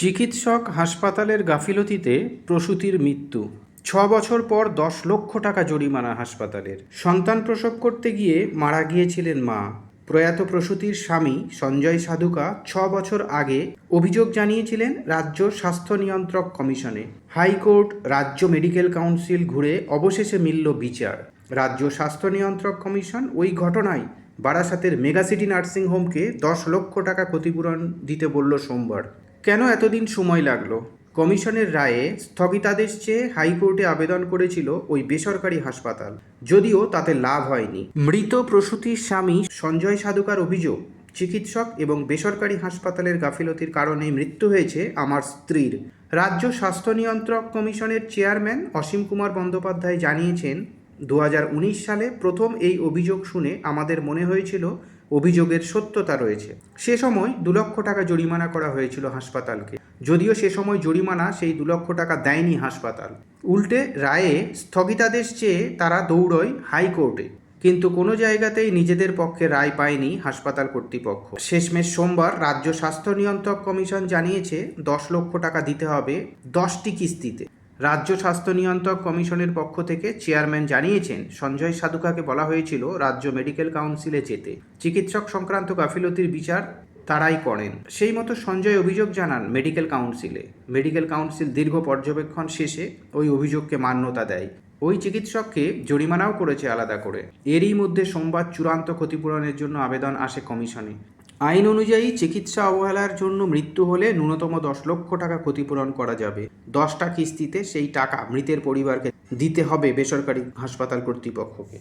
চিকিৎসক হাসপাতালের গাফিলতিতে প্রসূতির মৃত্যু। ছ বছর পর দশ লক্ষ টাকা জরিমানা হাসপাতালের। সন্তান প্রসব করতে গিয়ে মারা গিয়েছিলেন মা। প্রয়াত প্রসূতির স্বামী সঞ্জয় সাধুকা ছ বছর আগে অভিযোগ জানিয়েছিলেন রাজ্য স্বাস্থ্য নিয়ন্ত্রক কমিশনে। হাইকোর্ট, রাজ্য মেডিকেল কাউন্সিল ঘুরে অবশেষে মিলল বিচার। রাজ্য স্বাস্থ্য নিয়ন্ত্রক কমিশন ওই ঘটনায় বারাসাতের মেগাসিটি নার্সিংহোমকে দশ লক্ষ টাকা ক্ষতিপূরণ দিতে বলল সোমবার। কেন এতদিন সময় লাগল? কমিশনের রায়ে স্থগিতাদেশ চেয়ে হাইকোর্টে আবেদন করেছিল ওই বেসরকারি হাসপাতাল। যদিও তাতে লাভ হয়নি। মৃত প্রসূতির স্বামী সঞ্জয় সাধুকার অভিযোগ, চিকিৎসক এবং বেসরকারি হাসপাতালের গাফিলতির কারণে মৃত্যু হয়েছে আমার স্ত্রীর। রাজ্য স্বাস্থ্য নিয়ন্ত্রক কমিশনের চেয়ারম্যান অসীম কুমার বন্দ্যোপাধ্যায় জানিয়েছেন দু হাজার উনিশ সালে প্রথম এই অভিযোগ শুনে আমাদের মনে হয়েছিল অভিযোগের সত্যতা রয়েছে। সে সময় দু লক্ষ টাকা জরিমানা করা হয়েছিল হাসপাতালকে। যদিও সে সময় জরিমানা সেই দু লক্ষ টাকা দেয়নি হাসপাতাল। উল্টে রায়ে স্থগিতাদেশ চেয়ে তারা দৌড়য় হাইকোর্টে। কিন্তু কোনো জায়গাতেই নিজেদের পক্ষে রায় পায়নি হাসপাতাল কর্তৃপক্ষ। শেষমেশ সোমবার রাজ্য স্বাস্থ্য নিয়ন্ত্রক কমিশন জানিয়েছে, দশ লক্ষ টাকা দিতে হবে দশটি কিস্তিতে। রাজ্য স্বাস্থ্য নিয়ন্ত্রক কমিশনের পক্ষ থেকে চেয়ারম্যান জানিয়েছেন, সঞ্জয় সাধুকাকে বলা হয়েছিল রাজ্য মেডিকেল কাউন্সিলে যেতে। চিকিৎসক সংক্রান্ত গাফিলতির বিচার তারাই করেন। সেই মতো সঞ্জয় অভিযোগ জানান মেডিকেল কাউন্সিলে। মেডিকেল কাউন্সিল দীর্ঘ পর্যবেক্ষণ শেষে ওই অভিযোগকে মান্যতা দেয়। ওই চিকিৎসককে জরিমানাও করেছে আলাদা করে। এরই মধ্যে সোমবার চূড়ান্ত ক্ষতিপূরণের জন্য আবেদন আসে কমিশনে। আইন অনুযায়ী চিকিৎসা অবহেলার জন্য মৃত্যু হলে ন্যূনতম দশ লক্ষ টাকা ক্ষতিপূরণ করা যাবে। দশটা কিস্তিতে সেই টাকা মৃতের পরিবারকে দিতে হবে বেসরকারি হাসপাতাল কর্তৃপক্ষকে।